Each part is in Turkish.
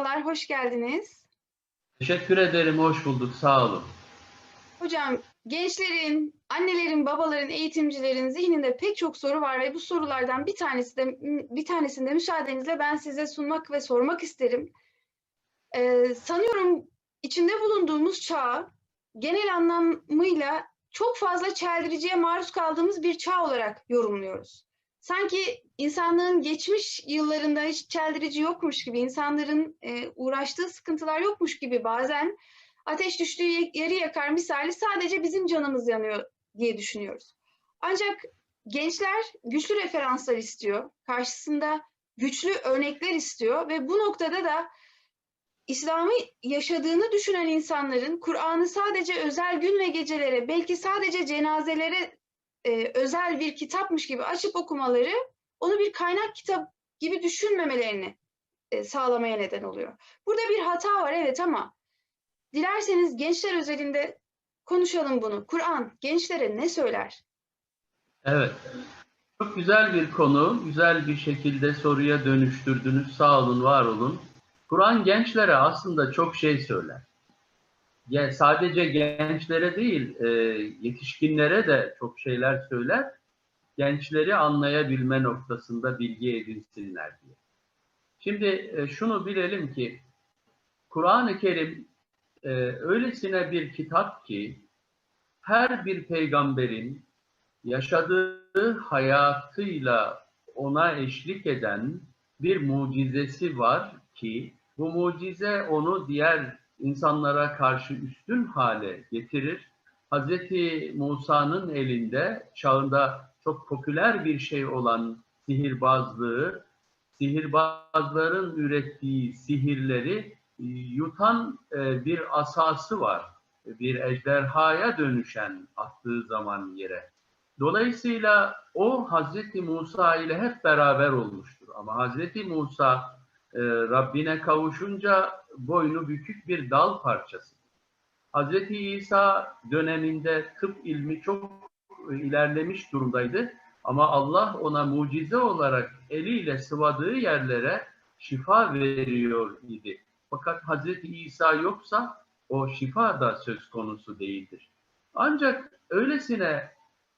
Merhabalar, hoş geldiniz. Teşekkür ederim, hoş bulduk. Sağ olun. Hocam, gençlerin, annelerin, babaların, eğitimcilerin zihninde pek çok soru var ve bu sorulardan bir tanesi de bir tanesinde müsaadenizle ben size sunmak ve sormak isterim. Ee, sanıyorum içinde bulunduğumuz çağ genel anlamıyla çok fazla çeldiriciye maruz kaldığımız bir çağ olarak yorumluyoruz. Sanki insanlığın geçmiş yıllarında hiç çeldirici yokmuş gibi, insanların e, uğraştığı sıkıntılar yokmuş gibi bazen ateş düştüğü yeri yakar misali sadece bizim canımız yanıyor diye düşünüyoruz. Ancak gençler güçlü referanslar istiyor. Karşısında güçlü örnekler istiyor ve bu noktada da İslam'ı yaşadığını düşünen insanların Kur'an'ı sadece özel gün ve gecelere, belki sadece cenazelere e, özel bir kitapmış gibi açıp okumaları onu bir kaynak kitap gibi düşünmemelerini e, sağlamaya neden oluyor. Burada bir hata var evet ama dilerseniz gençler özelinde konuşalım bunu. Kur'an gençlere ne söyler? Evet, çok güzel bir konu, güzel bir şekilde soruya dönüştürdünüz. Sağ olun, var olun. Kur'an gençlere aslında çok şey söyler. Ya sadece gençlere değil, e, yetişkinlere de çok şeyler söyler. Gençleri anlayabilme noktasında bilgi edinsinler diye. Şimdi e, şunu bilelim ki Kur'an-ı Kerim e, öylesine bir kitap ki her bir peygamberin yaşadığı hayatıyla ona eşlik eden bir mucizesi var ki bu mucize onu diğer insanlara karşı üstün hale getirir. Hz. Musa'nın elinde çağında çok popüler bir şey olan sihirbazlığı, sihirbazların ürettiği sihirleri e, yutan e, bir asası var. Bir ejderhaya dönüşen attığı zaman yere. Dolayısıyla o Hazreti Musa ile hep beraber olmuştur. Ama Hazreti Musa e, Rabbine kavuşunca boynu bükük bir dal parçası. Hazreti İsa döneminde tıp ilmi çok ilerlemiş durumdaydı. Ama Allah ona mucize olarak eliyle sıvadığı yerlere şifa veriyor idi. Fakat Hazreti İsa yoksa o şifa da söz konusu değildir. Ancak öylesine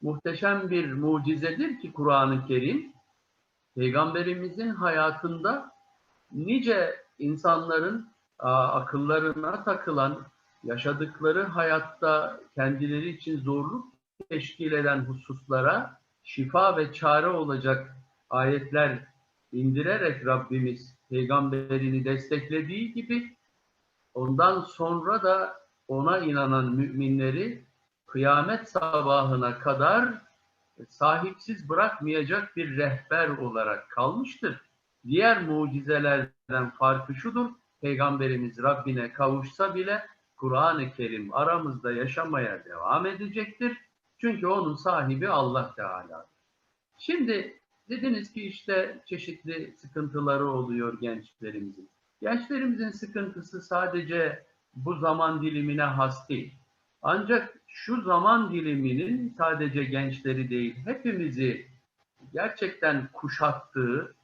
muhteşem bir mucizedir ki Kur'an-ı Kerim, Peygamberimizin hayatında nice insanların akıllarına takılan, yaşadıkları hayatta kendileri için zorluk teşkil eden hususlara şifa ve çare olacak ayetler indirerek Rabbimiz peygamberini desteklediği gibi ondan sonra da ona inanan müminleri kıyamet sabahına kadar sahipsiz bırakmayacak bir rehber olarak kalmıştır. Diğer mucizelerden farkı şudur, Peygamberimiz Rabbine kavuşsa bile Kur'an-ı Kerim aramızda yaşamaya devam edecektir. Çünkü onun sahibi Allah Teala'dır. Şimdi dediniz ki işte çeşitli sıkıntıları oluyor gençlerimizin. Gençlerimizin sıkıntısı sadece bu zaman dilimine has değil. Ancak şu zaman diliminin sadece gençleri değil, hepimizi gerçekten kuşattığı,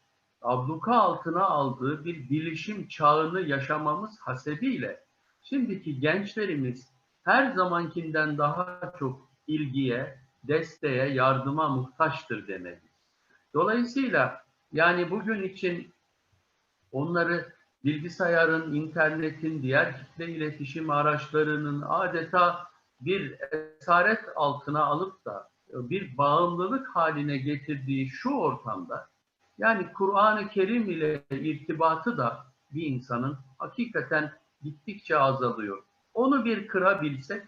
abluka altına aldığı bir bilişim çağını yaşamamız hasebiyle şimdiki gençlerimiz her zamankinden daha çok ilgiye, desteğe, yardıma muhtaçtır demeliyiz. Dolayısıyla yani bugün için onları bilgisayarın, internetin, diğer kitle iletişim araçlarının adeta bir esaret altına alıp da bir bağımlılık haline getirdiği şu ortamda yani Kur'an-ı Kerim ile irtibatı da bir insanın hakikaten gittikçe azalıyor. Onu bir kırabilsek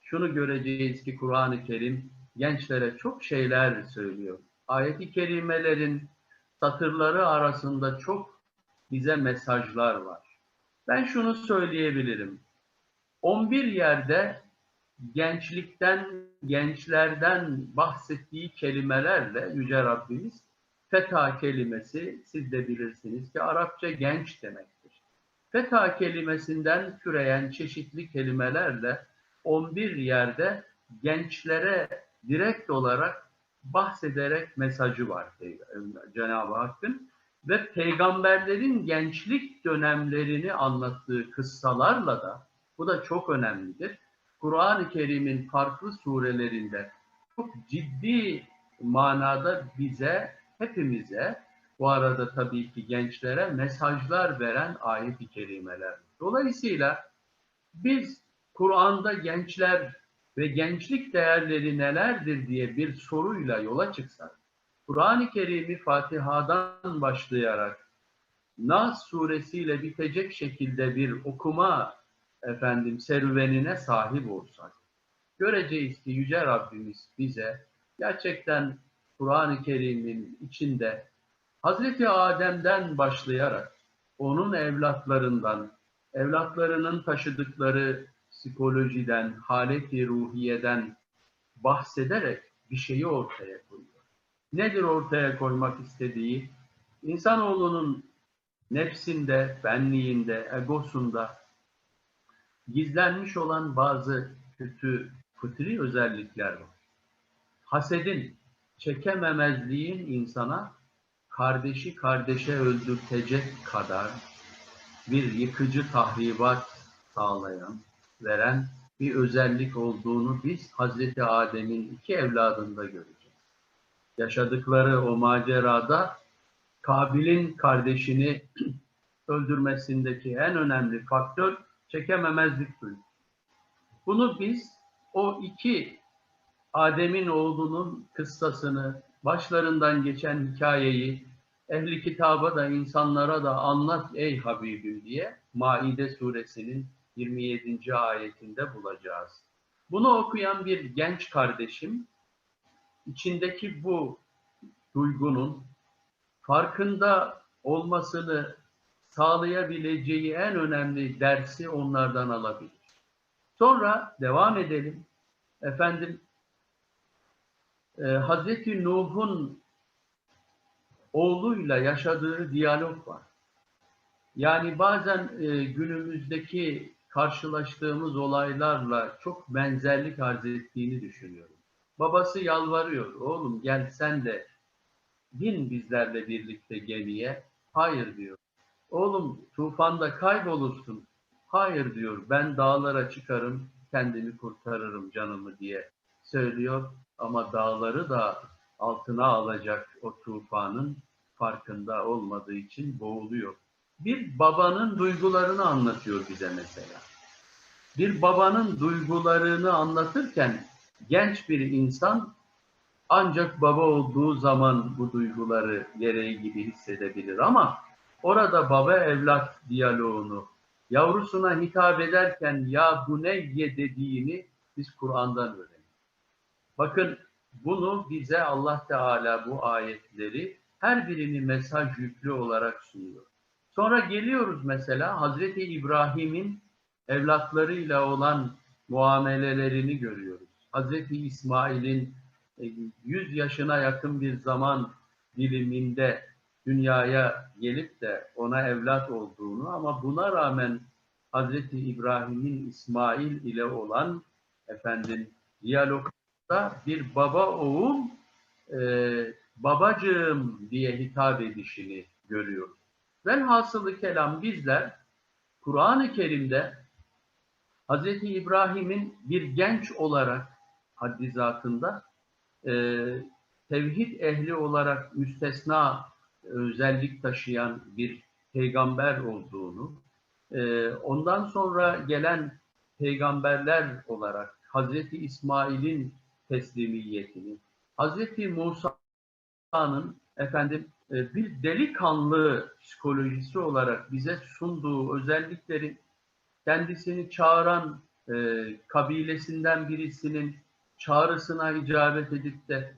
şunu göreceğiz ki Kur'an-ı Kerim gençlere çok şeyler söylüyor. Ayet-i kerimelerin satırları arasında çok bize mesajlar var. Ben şunu söyleyebilirim. 11 yerde gençlikten, gençlerden bahsettiği kelimelerle Yüce Rabbimiz feta kelimesi siz de bilirsiniz ki Arapça genç demektir. Feta kelimesinden türeyen çeşitli kelimelerle 11 yerde gençlere direkt olarak bahsederek mesajı var Cenab-ı Hakk'ın. ve peygamberlerin gençlik dönemlerini anlattığı kıssalarla da bu da çok önemlidir. Kur'an-ı Kerim'in farklı surelerinde çok ciddi manada bize, hepimize, bu arada tabii ki gençlere mesajlar veren ayet-i kerimeler. Dolayısıyla biz Kur'an'da gençler ve gençlik değerleri nelerdir diye bir soruyla yola çıksak, Kur'an-ı Kerim'i Fatiha'dan başlayarak Nas suresiyle bitecek şekilde bir okuma efendim serüvenine sahip olsak, göreceğiz ki Yüce Rabbimiz bize gerçekten Kur'an-ı Kerim'in içinde Hazreti Adem'den başlayarak onun evlatlarından, evlatlarının taşıdıkları psikolojiden, haleti ruhiyeden bahsederek bir şeyi ortaya koyuyor. Nedir ortaya koymak istediği? İnsanoğlunun nefsinde, benliğinde, egosunda gizlenmiş olan bazı kötü fıtri özellikler var. Hasedin, çekememezliğin insana kardeşi kardeşe öldürtecek kadar bir yıkıcı tahribat sağlayan, veren bir özellik olduğunu biz Hazreti Adem'in iki evladında göreceğiz. Yaşadıkları o macerada Kabil'in kardeşini öldürmesindeki en önemli faktör çekememezlik duygusu. Bunu biz o iki Adem'in oğlunun kıssasını, başlarından geçen hikayeyi ehli kitaba da insanlara da anlat ey Habibim diye Maide suresinin 27. ayetinde bulacağız. Bunu okuyan bir genç kardeşim içindeki bu duygunun farkında olmasını sağlayabileceği en önemli dersi onlardan alabilir. Sonra devam edelim. Efendim e, Hazreti Nuh'un oğluyla yaşadığı diyalog var. Yani bazen e, günümüzdeki karşılaştığımız olaylarla çok benzerlik arz ettiğini düşünüyorum. Babası yalvarıyor, oğlum gel sen de bin bizlerle birlikte gemiye. Hayır diyor. Oğlum tufanda kaybolursun. Hayır diyor. Ben dağlara çıkarım, kendimi kurtarırım canımı diye söylüyor. Ama dağları da altına alacak o tufanın farkında olmadığı için boğuluyor. Bir babanın duygularını anlatıyor bize mesela. Bir babanın duygularını anlatırken genç bir insan ancak baba olduğu zaman bu duyguları gereği gibi hissedebilir ama orada baba evlat diyaloğunu yavrusuna hitap ederken ya bu ne ye dediğini biz Kur'an'dan öğreniyoruz. Bakın bunu bize Allah Teala bu ayetleri her birini mesaj yüklü olarak sunuyor. Sonra geliyoruz mesela Hazreti İbrahim'in evlatlarıyla olan muamelelerini görüyoruz. Hazreti İsmail'in 100 yaşına yakın bir zaman diliminde dünyaya gelip de ona evlat olduğunu ama buna rağmen Hazreti İbrahim'in İsmail ile olan efendim diyalogda bir baba oğul e, babacığım diye hitap edişini görüyoruz. Velhasılı kelam bizler Kur'an-ı Kerim'de Hazreti İbrahim'in bir genç olarak haddi zatında e, tevhid ehli olarak müstesna özellik taşıyan bir peygamber olduğunu, e, ondan sonra gelen peygamberler olarak Hazreti İsmail'in teslimiyetini, Hazreti Musa'nın efendim e, bir delikanlı psikolojisi olarak bize sunduğu özelliklerin kendisini çağıran e, kabilesinden birisinin çağrısına icabet edip de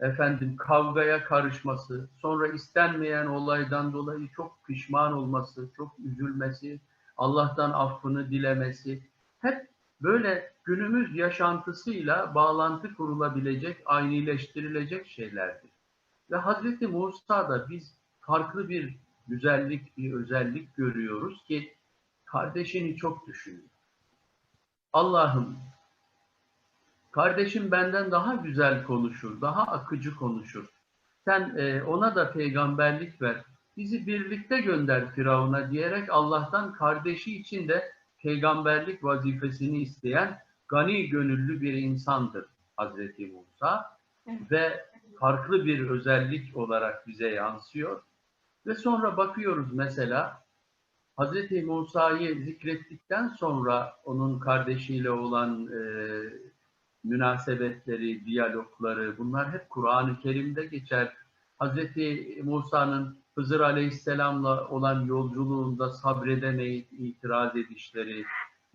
efendim kavgaya karışması, sonra istenmeyen olaydan dolayı çok pişman olması, çok üzülmesi, Allah'tan affını dilemesi hep böyle günümüz yaşantısıyla bağlantı kurulabilecek, aynileştirilecek şeylerdir. Ve Hazreti Musa'da biz farklı bir güzellik, bir özellik görüyoruz ki kardeşini çok düşünüyor. Allah'ım kardeşim benden daha güzel konuşur, daha akıcı konuşur. Sen e, ona da peygamberlik ver. bizi birlikte gönder Firavun'a diyerek Allah'tan kardeşi için de peygamberlik vazifesini isteyen gani gönüllü bir insandır Hazreti Musa ve farklı bir özellik olarak bize yansıyor. Ve sonra bakıyoruz mesela Hazreti Musa'yı zikrettikten sonra onun kardeşiyle olan e, münasebetleri, diyalogları bunlar hep Kur'an-ı Kerim'de geçer. Hazreti Musa'nın Hızır Aleyhisselam'la olan yolculuğunda sabredemeyip itiraz edişleri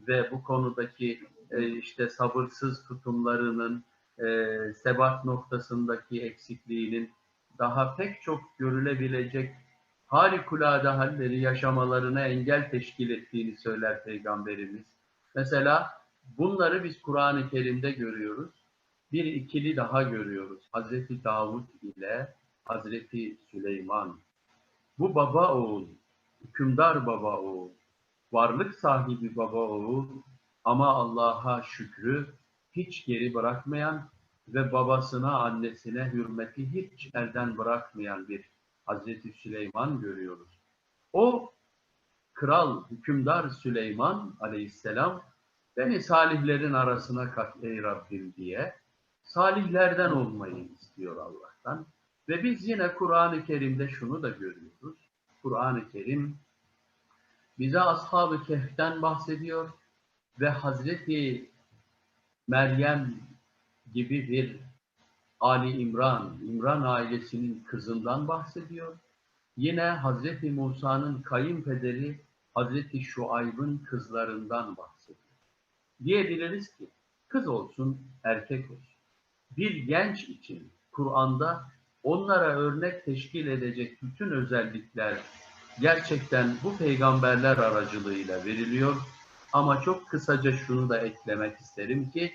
ve bu konudaki e, işte sabırsız tutumlarının e, sebat noktasındaki eksikliğinin daha pek çok görülebilecek harikulade halleri yaşamalarına engel teşkil ettiğini söyler Peygamberimiz. Mesela bunları biz Kur'an-ı Kerim'de görüyoruz. Bir ikili daha görüyoruz. Hazreti Davud ile Hazreti Süleyman. Bu baba oğul, hükümdar baba oğul, varlık sahibi baba oğul ama Allah'a şükrü hiç geri bırakmayan ve babasına, annesine hürmeti hiç elden bırakmayan bir Hazreti Süleyman görüyoruz. O kral, hükümdar Süleyman aleyhisselam beni salihlerin arasına kat ey Rabbim diye salihlerden olmayı istiyor Allah'tan. Ve biz yine Kur'an-ı Kerim'de şunu da görüyoruz. Kur'an-ı Kerim bize Ashab-ı Kehf'ten bahsediyor ve Hazreti Meryem gibi bir Ali İmran, İmran ailesinin kızından bahsediyor. Yine Hazreti Musa'nın kayınpederi Hazreti Şuayb'ın kızlarından bahsediyor. Diyebiliriz ki kız olsun, erkek olsun. Bir genç için Kur'an'da onlara örnek teşkil edecek bütün özellikler gerçekten bu peygamberler aracılığıyla veriliyor. Ama çok kısaca şunu da eklemek isterim ki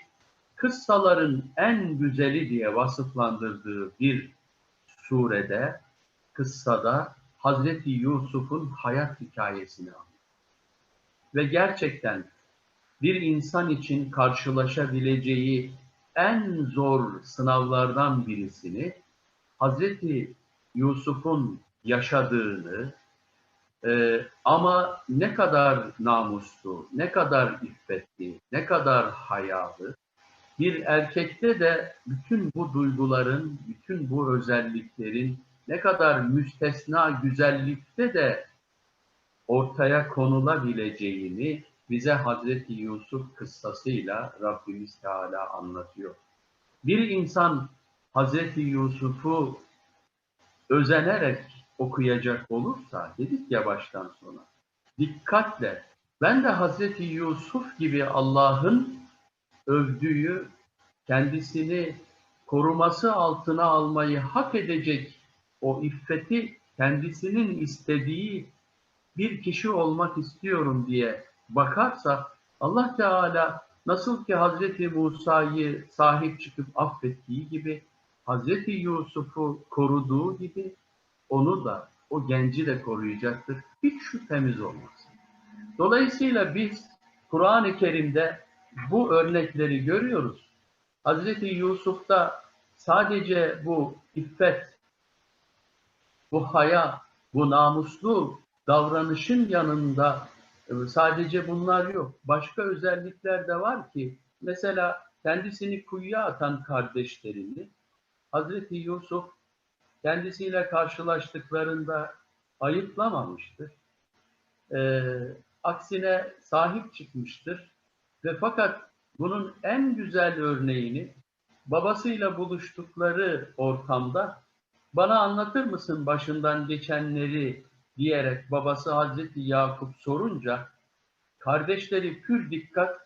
kıssaların en güzeli diye vasıflandırdığı bir surede, kıssada Hazreti Yusuf'un hayat hikayesini anlatıyor. Ve gerçekten bir insan için karşılaşabileceği en zor sınavlardan birisini Hazreti Yusuf'un yaşadığını e, ama ne kadar namuslu, ne kadar iffetli, ne kadar hayalı, bir erkekte de bütün bu duyguların, bütün bu özelliklerin ne kadar müstesna güzellikte de ortaya konulabileceğini bize Hazreti Yusuf kıssasıyla Rabbimiz Teala anlatıyor. Bir insan Hazreti Yusuf'u özenerek okuyacak olursa, dedik ya baştan sona, dikkatle, ben de Hazreti Yusuf gibi Allah'ın övdüğü, kendisini koruması altına almayı hak edecek o iffeti kendisinin istediği bir kişi olmak istiyorum diye bakarsa Allah Teala nasıl ki Hazreti Musa'yı sahip çıkıp affettiği gibi Hazreti Yusuf'u koruduğu gibi onu da o genci de koruyacaktır. Hiç şüphemiz olmaz. Dolayısıyla biz Kur'an-ı Kerim'de bu örnekleri görüyoruz. Hazreti Yusuf'ta sadece bu iffet, bu haya, bu namuslu davranışın yanında e, sadece bunlar yok. Başka özellikler de var ki mesela kendisini kuyuya atan kardeşlerini Hazreti Yusuf kendisiyle karşılaştıklarında ayıplamamıştır. Ee, aksine sahip çıkmıştır. Ve fakat bunun en güzel örneğini babasıyla buluştukları ortamda bana anlatır mısın başından geçenleri diyerek babası Hazreti Yakup sorunca kardeşleri pür dikkat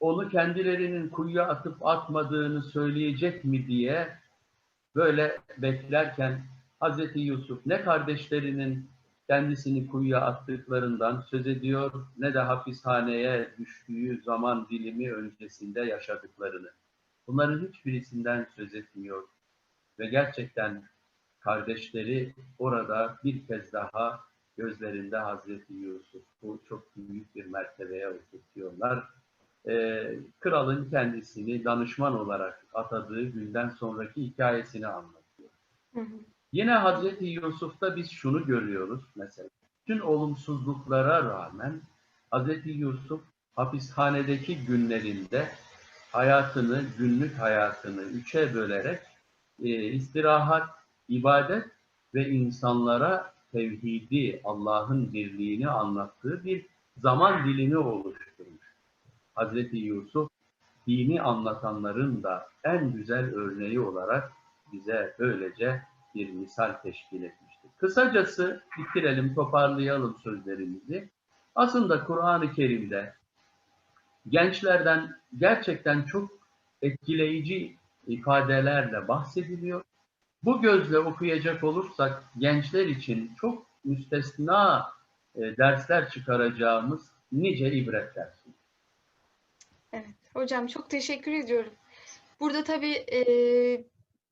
onu kendilerinin kuyuya atıp atmadığını söyleyecek mi diye böyle beklerken Hazreti Yusuf ne kardeşlerinin kendisini kuyuya attıklarından söz ediyor ne de hapishaneye düştüğü zaman dilimi öncesinde yaşadıklarını. Bunların hiçbirisinden söz etmiyor. Ve gerçekten kardeşleri orada bir kez daha gözlerinde Hazreti Yusuf bu çok büyük bir mertebeye oturtuyorlar. Ee, kralın kendisini danışman olarak atadığı günden sonraki hikayesini anlatıyor. Hı hı. Yine Hazreti Yusuf'ta biz şunu görüyoruz mesela. Bütün olumsuzluklara rağmen Hazreti Yusuf hapishanedeki günlerinde hayatını, günlük hayatını üçe bölerek e, istirahat, ibadet ve insanlara tevhidi, Allah'ın birliğini anlattığı bir zaman dilimi oluşturmuş. Hazreti Yusuf dini anlatanların da en güzel örneği olarak bize böylece bir misal teşkil etmiştir. Kısacası bitirelim, toparlayalım sözlerimizi. Aslında Kur'an-ı Kerim'de gençlerden gerçekten çok etkileyici ifadelerle bahsediliyor. Bu gözle okuyacak olursak gençler için çok müstesna e, dersler çıkaracağımız nice ibretler. sunuyor. Evet, hocam çok teşekkür ediyorum. Burada tabii e,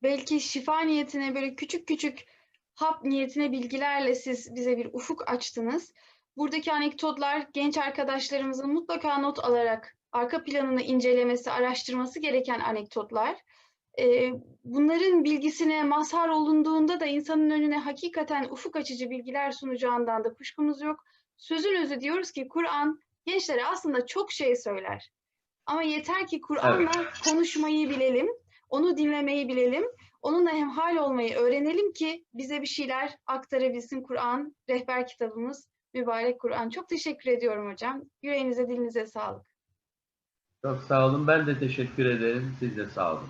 belki şifa niyetine böyle küçük küçük hap niyetine bilgilerle siz bize bir ufuk açtınız. Buradaki anekdotlar genç arkadaşlarımızın mutlaka not alarak arka planını incelemesi, araştırması gereken anekdotlar. E, bunların bilgisine mazhar olunduğunda da insanın önüne hakikaten ufuk açıcı bilgiler sunacağından da kuşkumuz yok. Sözün özü diyoruz ki Kur'an gençlere aslında çok şey söyler. Ama yeter ki Kur'an'la konuşmayı bilelim, onu dinlemeyi bilelim, onunla hemhal olmayı öğrenelim ki bize bir şeyler aktarabilsin Kur'an, rehber kitabımız, mübarek Kur'an. Çok teşekkür ediyorum hocam. Yüreğinize, dilinize sağlık. Çok sağ olun. Ben de teşekkür ederim. Siz de sağ olun.